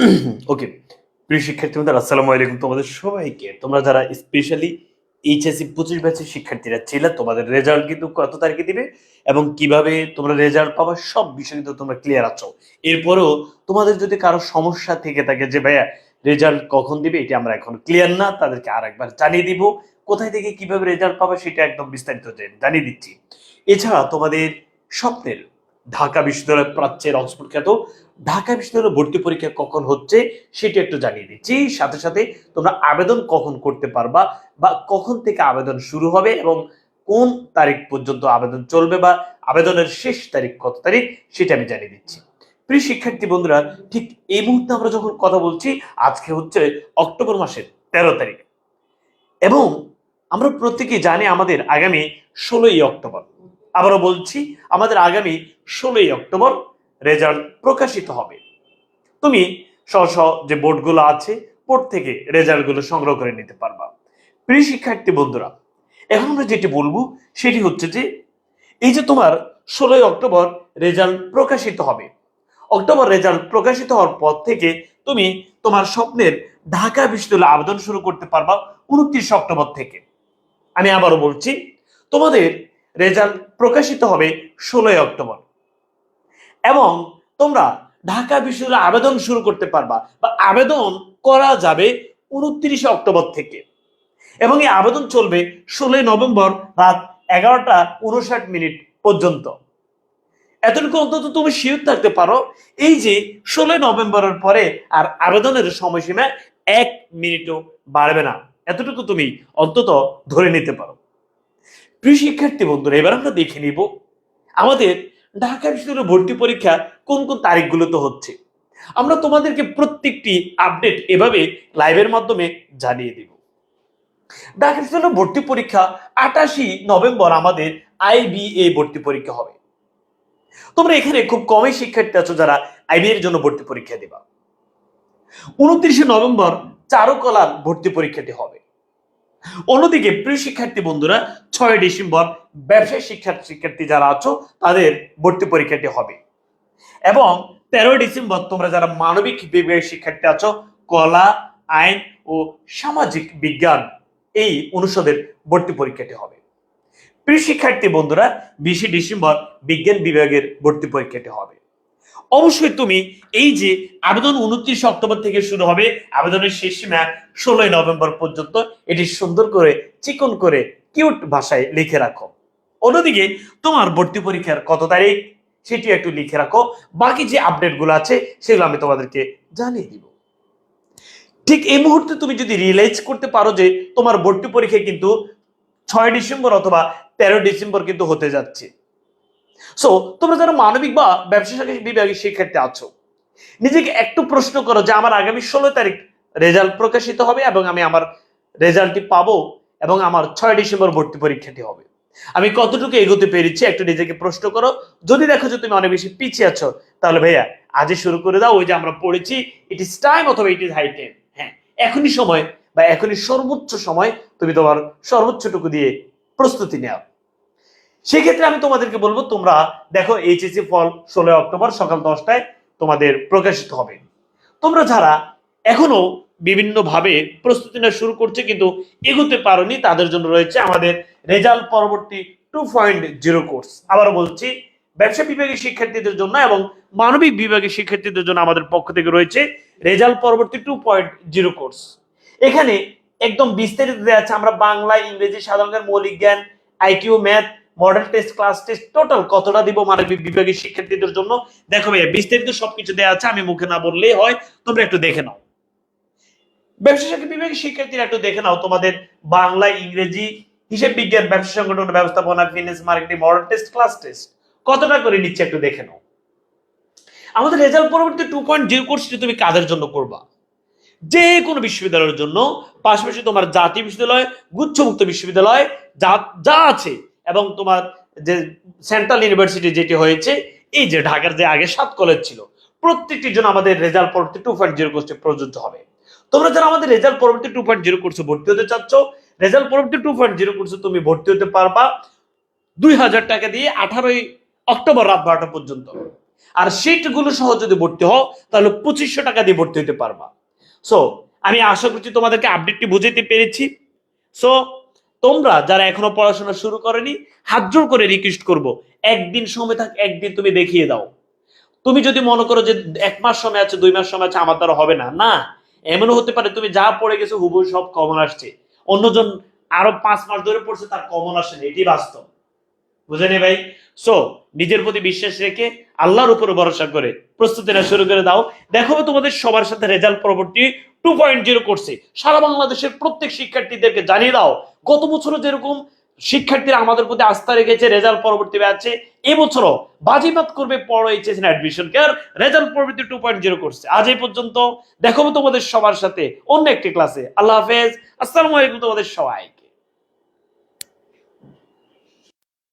ওকে প্রিয় শিক্ষার্থী বন্ধুরা, আসসালামু আলাইকুম তোমাদের সবাইকে। তোমরা যারা স্পেশালি এইচএসসি পঁচিশ ব্যাচের শিক্ষার্থীরা ছিলে, তোমাদের রেজাল্ট কিন্তু কত তারিখে দিবে এবং কীভাবে তোমরা রেজাল্ট পাবা, সব বিষয় কিন্তু তোমরা ক্লিয়ার আছো। এরপরেও তোমাদের যদি কারও সমস্যা থেকে থাকে যে, ভাইয়া রেজাল্ট কখন দিবে? এটা আমরা এখন ক্লিয়ার না, তাদেরকে আর একবার জানিয়ে দিব। কোথায় থেকে কীভাবে রেজাল্ট পাবে সেটা একদম বিস্তারিত জানিয়ে দিচ্ছি। এছাড়া তোমাদের স্বপ্নের ঢাকা বিশ্ববিদ্যালয় প্রাচ্যের অক্সফোর্ড খ্যাত ঢাকা বিশ্ববিদ্যালয় ভর্তি পরীক্ষা কখন হচ্ছে সেটা একটু জানিয়ে দিচ্ছি। সাথে সাথে তোমরা আবেদন কখন করতে পারবা বা কখন থেকে আবেদন শুরু হবে এবং কোন তারিখ পর্যন্ত আবেদন চলবে বা আবেদনের শেষ তারিখ কত তারিখ সেটা আমি জানিয়ে দিচ্ছি। প্রিয় শিক্ষার্থী বন্ধুরা, ঠিক এই মুহূর্তে আমরা যখন কথা বলছি, আজকে হচ্ছে অক্টোবর মাসের তেরো তারিখ এবং আমরা প্রত্যেকেই জানি আমাদের আগামী ষোলোই অক্টোবর। আবারও বলছি, আমাদের আগামী ষোলোই অক্টোবর রেজাল্ট প্রকাশিত হবে। তুমি স্ব স্ব যে বোর্ডগুলো আছে, বোর্ড থেকে রেজাল্টগুলো সংগ্রহ করে নিতে পারবা। প্রিয় শিক্ষার্থী বন্ধুরা, এখন আমরা যেটি বলব, সেটি হচ্ছে যে, এই যে তোমার ষোলোই অক্টোবর রেজাল্ট প্রকাশিত হবে। অক্টোবর রেজাল্ট প্রকাশিত হওয়ার পর থেকে তুমি তোমার স্বপ্নের ঢাকা বিশ্ববিদ্যালয়ে আবেদন শুরু করতে পারবা উনত্রিশ অক্টোবর থেকে। আমি আবারও বলছি, তোমাদের রেজাল্ট প্রকাশিত হবে ষোলোই অক্টোবর। এবং তোমরা ঢাকা বিশ্ববিদ্যালয়ে আবেদন শুরু করতে পারবা বা আবেদন করা যাবে উনত্রিশে অক্টোবর থেকে। এবং এই আবেদন চলবে ষোলোই নভেম্বর রাত এগারোটা উনষাট মিনিট পর্যন্ত। এতটুকু অন্তত তুমি শিওর থাকতে পারো, এই যে ষোলোই নভেম্বরের পরে আর আবেদনের সময়সীমা এক মিনিটও বাড়বে না। এতটুকু তুমি অন্তত ধরে নিতে পারো। প্রিয় শিক্ষার্থী বন্ধুরা, এবার আমরা দেখে নিব আমাদের ঢাকা বিশ্ববিদ্যালয় ভর্তি পরীক্ষা কোন কোন তারিখগুলোতে হচ্ছে? আমরা তোমাদেরকে প্রত্যেকটি আপডেট এভাবে লাইভের মাধ্যমে জানিয়ে দিব। ঢাকা বিশ্ববিদ্যালয় ভর্তি পরীক্ষা আটাশি নভেম্বর আমাদের আইবিএ ভর্তি পরীক্ষা হবে। তোমরা এখানে খুব কমই শিক্ষার্থী আছো যারা আইবিএ এর জন্য ভর্তি পরীক্ষা দেবা। উনত্রিশে নভেম্বর চারুকলার ভর্তি পরীক্ষাটি হবে। অন্যদিকে প্রিয় শিক্ষার্থী বন্ধুরা ছয় ডিসেম্বর ব্যবসায় শিক্ষার্থী শিক্ষার্থী যারা আছো, তাদের ভর্তি পরীক্ষাটি হবে। এবং তেরোই ডিসেম্বর তোমরা যারা মানবিক বিভাগের শিক্ষার্থী আছো, কলা, আইন ও সামাজিক বিজ্ঞান, এই অনুষদের ভর্তি পরীক্ষাটি হবে। প্রিয় শিক্ষার্থী বন্ধুরা, বিশে ডিসেম্বর বিজ্ঞান বিভাগের ভর্তি পরীক্ষাটি হবে। অবশ্যই তুমি এই যে আবেদন উনত্রিশ অক্টোবর থেকে শুরু হবে, আবেদনের শেষ সীমা ষোলোই নভেম্বর পর্যন্ত, এটি সুন্দর করে, চিকন করে কিউট ভাষায় লিখে রাখো। অন্যদিকে, তোমার ভর্তি পরীক্ষার কত তারিখ? সেটি একটু লিখে রাখো। বাকি যে আপডেটগুলো আছে, সেগুলো আমি তোমাদেরকে জানিয়ে দিব। ঠিক এই মুহূর্তে তুমি যদি রিয়েলাইজ করতে পারো যে তোমার ভর্তি পরীক্ষা কিন্তু ছয় ডিসেম্বর অথবা তেরো ডিসেম্বর কিন্তু হতে যাচ্ছে। সো তোমরা যারা মানবিক বা ব্যবসা বিভাগের শিক্ষার্থী আছো, নিজেকে একটু প্রশ্ন করো যে আমার আগামী ষোলো তারিখ রেজাল্ট প্রকাশিত হবে এবং আমি আমার রেজাল্টটি পাবো এবং আমার ছয় ডিসেম্বর ভর্তি পরীক্ষাটি হবে। আমি কতটুকু এগোতে পেরেছি একটু নিজেকে প্রশ্ন করো। যদি দেখো যে তুমি অনেক বেশি পিছিয়ে আছো, তাহলে ভাইয়া আজই শুরু করে দাও। ওই যে আমরা পড়েছি ইট ইস টাইম অথবা ইট ইস হাই টাইম হ্যাঁ এখনই সময় বা এখনই সর্বোচ্চ সময় তুমি তোমার সর্বোচ্চটুকু দিয়ে প্রস্তুতি নেও। সেক্ষেত্রে আমি তোমাদেরকে বলব, তোমরা দেখো এইচএসসি ফল ষোলোই অক্টোবর সকাল দশটায় তোমাদের প্রকাশিত হবে। তোমরা যারা এখনও বিভিন্ন ভাবে প্রস্তুতি নেওয়া শুরু করছে, কিন্তু এগোতে পারোনি। তাদের জন্য রয়েছে আমাদের রেজাল্ট পরবর্তী টু পয়েন্ট জিরো কোর্স আবারও বলছি, ব্যবসা বিভাগের শিক্ষার্থীদের জন্য এবং মানবিক বিভাগের শিক্ষার্থীদের জন্য আমাদের পক্ষ থেকে রয়েছে রেজাল্ট পরবর্তী টু পয়েন্ট জিরো কোর্স এখানে একদম বিস্তারিত দেওয়া আছে, আমরা বাংলা, ইংরেজি, সাধারণ মৌলিক জ্ঞান IQ math model test class test total কতটা দিব মানবিক বিভাগের শিক্ষার্থীদের জন্য? দেখো ভাইয়া, বিস্তারিত সবকিছু দেওয়া আছে, আমি মুখে না বললেই হয়, তোমরা একটু দেখে নাও। ব্যবসা শাখা বিভাগের শিক্ষার্থীরা একটু দেখে নাও তোমাদের বাংলা, ইংরেজি, হিসেব বিজ্ঞান ব্যবসা সংগঠন, ব্যবস্থাপনা finance marketing model test class test কতটা করে নিচ্ছে একটু দেখে নাও। আমাদের রেজাল্ট পরবর্তী টু পয়েন্ট জিরো কোর্সটি তুমি কাদের জন্য করবা? যে কোনো বিশ্ববিদ্যালয়ের জন্য, পাশাপাশি তোমার জাতীয় বিশ্ববিদ্যালয়, গুচ্ছমুক্ত বিশ্ববিদ্যালয়, যা যা আছে, এবং তোমার যে সেন্ট্রাল ইউনিভার্সিটি যেটি হয়েছে, এই যে ঢাকার যে আগে সাত কলেজ ছিল, প্রত্যেকটির জন্য আমাদের রেজাল্ট পরবর্তী টু পয়েন্ট জিরো কোর্সটি প্রযোজ্য হবে। তোমরা যারা আমাদের রেজাল্ট পরবর্তী টু পয়েন্ট জিরো কোর্সে ভর্তি হতে চাচ্ছ, রেজাল্ট পরবর্তী টু পয়েন্ট জিরো কোর্সে তুমি ভর্তি হতে পারবা দুই হাজার টাকা দিয়ে আঠারোই অক্টোবর রাত বারোটা পর্যন্ত। আর সিটগুলো সহ যদি ভর্তি হও, তাহলে পঁচিশশো টাকা দিয়ে ভর্তি হতে পারবা। সো আমি আশা করছি তোমাদেরকে আপডেটটি বুঝাইতে পেরেছি। সো তোমরা যারা এখনও পড়াশোনা শুরু করেনি, হাত জোর করে রিকোয়েস্ট করব, একদিন সময় থাক, একদিন তুমি দেখিয়ে দাও। তুমি যদি মনে করো যে এক মাস সময় আছে, দুই মাস সময় আছে, আমার দ্বারা হবে না। না এমনও হতে পারে তুমি যা পড়ে গেছো হুবু সব কমন আসছে। অন্যজন আরও পাঁচ মাস ধরে পড়ছে, তার কমন আসে না। এটি বাস্তব। বুঝেনি ভাই? সো নিজের প্রতি বিশ্বাস রেখে আল্লাহর উপরে ভরসা করে প্রস্তুতি না শুরু করে দাও। দেখো তোমাদের সবার সাথে রেজাল্ট পরবর্তী টু পয়েন্ট জিরো করছে সারা বাংলাদেশের প্রত্যেক শিক্ষার্থীদেরকে জানিয়ে দাও, গত বছরও যেরকম শিক্ষার্থীরা আমাদের প্রতি আস্থা রেখেছে রেজাল্ট পরবর্তী ব্যাচে এবছরও বাজিমাত করবে পড়ো এইচএস অ্যাডমিশন কেয়ার রেজাল্ট পরবর্তী টু পয়েন্ট জিরো করছে আজ এই পর্যন্ত দেখো তোমাদের সবার সাথে অন্য একটি ক্লাসে আল্লাহ হাফেজ, আসসালামু আলাইকুম তোমাদের সবাই